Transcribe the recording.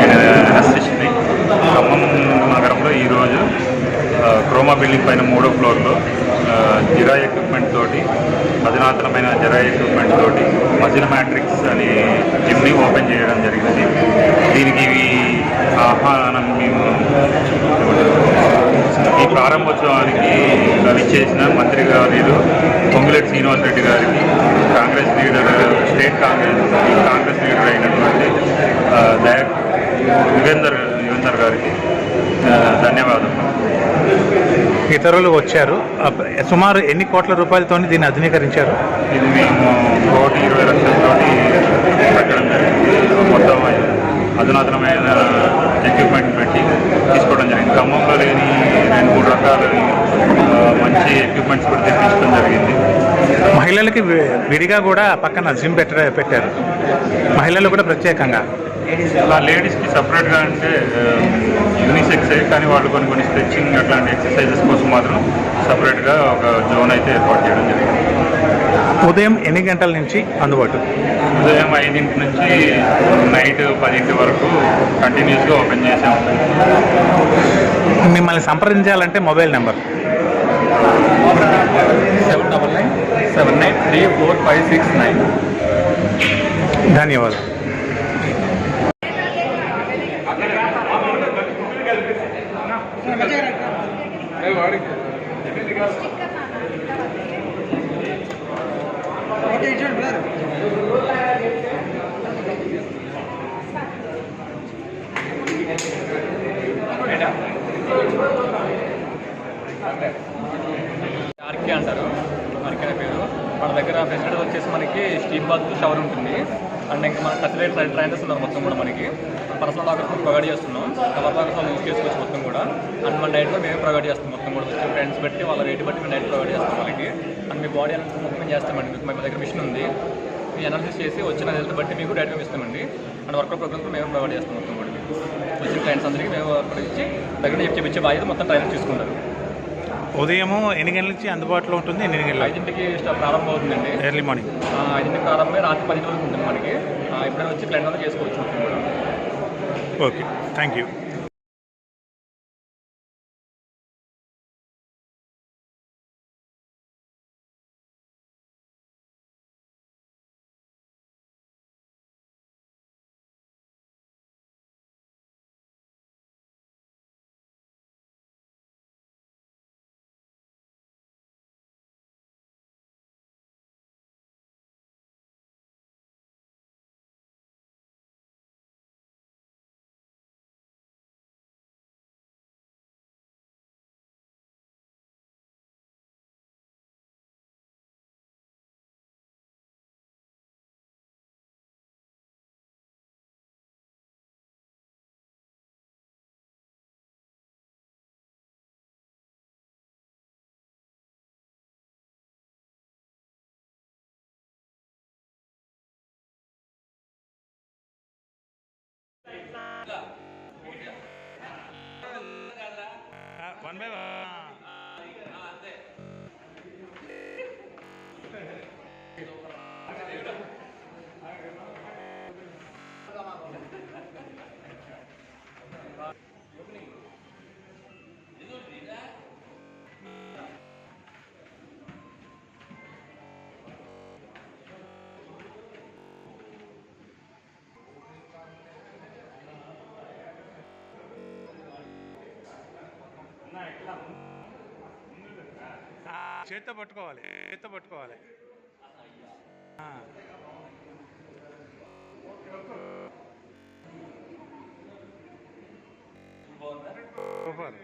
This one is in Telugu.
నేను ఎస్ఎస్ని ఖమ్మం నగరంలో ఈరోజు క్రోమా బిల్డింగ్ పైన మూడో ఫ్లోర్లో జిరా ఎక్విప్మెంట్ తోటి అధునాతనమైన జిరా ఎక్విప్మెంట్ తోటి మజిల్ మ్యాట్రిక్స్ అనే జిమ్ని ఓపెన్ చేయడం జరిగింది. దీనికి ఆహ్వానం మేము ఈ ప్రారంభోత్సవానికి విచ్చేసిన మంత్రి గారు పొంగులేటి శ్రీనివాసరెడ్డి గారికి Congress leader state Congress Congress leader అయినటువంటి దయా యుగేందర్ యుగేందర్ గారికి ఆ, ధన్యవాదాలు ఇతరులు వచ్చారు. సుమారు ఎన్ని కోట్ల రూపాయలతో దీన్ని ఆధునీకరించారు? ఇది మేము కోటి ఇరవై లక్షలతోటి పెట్టడం జరిగింది. మొత్తం అధునాతనమైన ఎక్విప్మెంట్ పెట్టి తీసుకోవడం జరిగింది. ఖమ్మంలో లేని రెండు మూడు రకాల మంచి ఎక్విప్మెంట్స్ కూడా తెప్పించడం జరిగింది. మహిళలకి విడిగా కూడా పక్కన జిమ్ పెట్ట పెట్టారు. మహిళలు కూడా ప్రత్యేకంగా. అలా లేడీస్కి సపరేట్గా అంటే యూనిసెక్సే కానీ వాళ్ళు కొన్ని కొన్ని స్ట్రెచ్చింగ్ అట్లాంటి ఎక్సర్సైజెస్ కోసం మాత్రం సపరేట్గా ఒక జోన్ అయితే ఏర్పాటు చేయడం జరిగింది. ఉదయం ఎన్ని గంటల నుంచి అందుబాటు ఉదయం ఐదింటి నుంచి నైట్ పదింటి వరకు కంటిన్యూస్గా ఓపెన్ చేసాం. మిమ్మల్ని సంప్రదించాలంటే mobile number. Seven double nine seven nine three four five six nine. ధన్యవాదాలు. ఆర్కే అంటారు దగ్గర వచ్చేసి మనకి స్టీమ్ బాత్ షవర్ ఉంటుంది. అండ్ ఇంకా మన టచ్ ట్రైనర్స్ ఉన్నారు మొత్తం కూడా మనకి. పర్సనల్ లాకర్స్ ప్రొవైడ్ చేస్తున్నాం. కవర్ లాకర్స్ వాళ్ళు యూజ్ చేసుకోవచ్చు మొత్తం కూడా. అండ్ మన డైట్లో మేమే ప్రొవైడ్ చేస్తాం మొత్తం కూడా. వచ్చి ఫ్రెండ్స్ బట్టి వాళ్ళ రేట్ బట్టి మేము డైట్ ప్రొవైడ్ చేస్తాం వాళ్ళకి. అండ్ మీ బాడీ అనాలిసిస్ మొత్తం మేము చేస్తామండి. మీకు మా దగ్గర మిషన్ ఉంది. మీ అనాలిసిస్ చేసి వచ్చిన హెల్త్ బట్టి మీకు డైట్ మేము ఇస్తామండి. అండ్ వర్కౌట్ ప్రోగ్రామ్ కూడా మేము ప్రొవైడ్ చేస్తాం మొత్తం కూడా. మీకు వచ్చిన క్లయింట్స్ అందరికీ మేము అక్కడ ఇచ్చి దగ్గర చెప్పి చెప్పించే బాధ్యత మొత్తం ట్రైనర్ తీసుకుంటారు ఉదయము ఎన్ని గంటల నుంచి అందుబాటులో ఉంటుంది? ఎన్ని గంటల? ఐదింటికి ప్రారంభం అవుతుందండి ఎర్లీ మార్నింగ్ ఐదింటికి ప్రారంభమై రాత్రి పది వరకు ఉంటుంది మనకి. ఎప్పుడైనా వచ్చి అంతా చేసుకోవచ్చు okay thank you One bye. చేత్తో పట్టుకోవాలి చేత్తో పట్టుకోవాలి. సూపర్.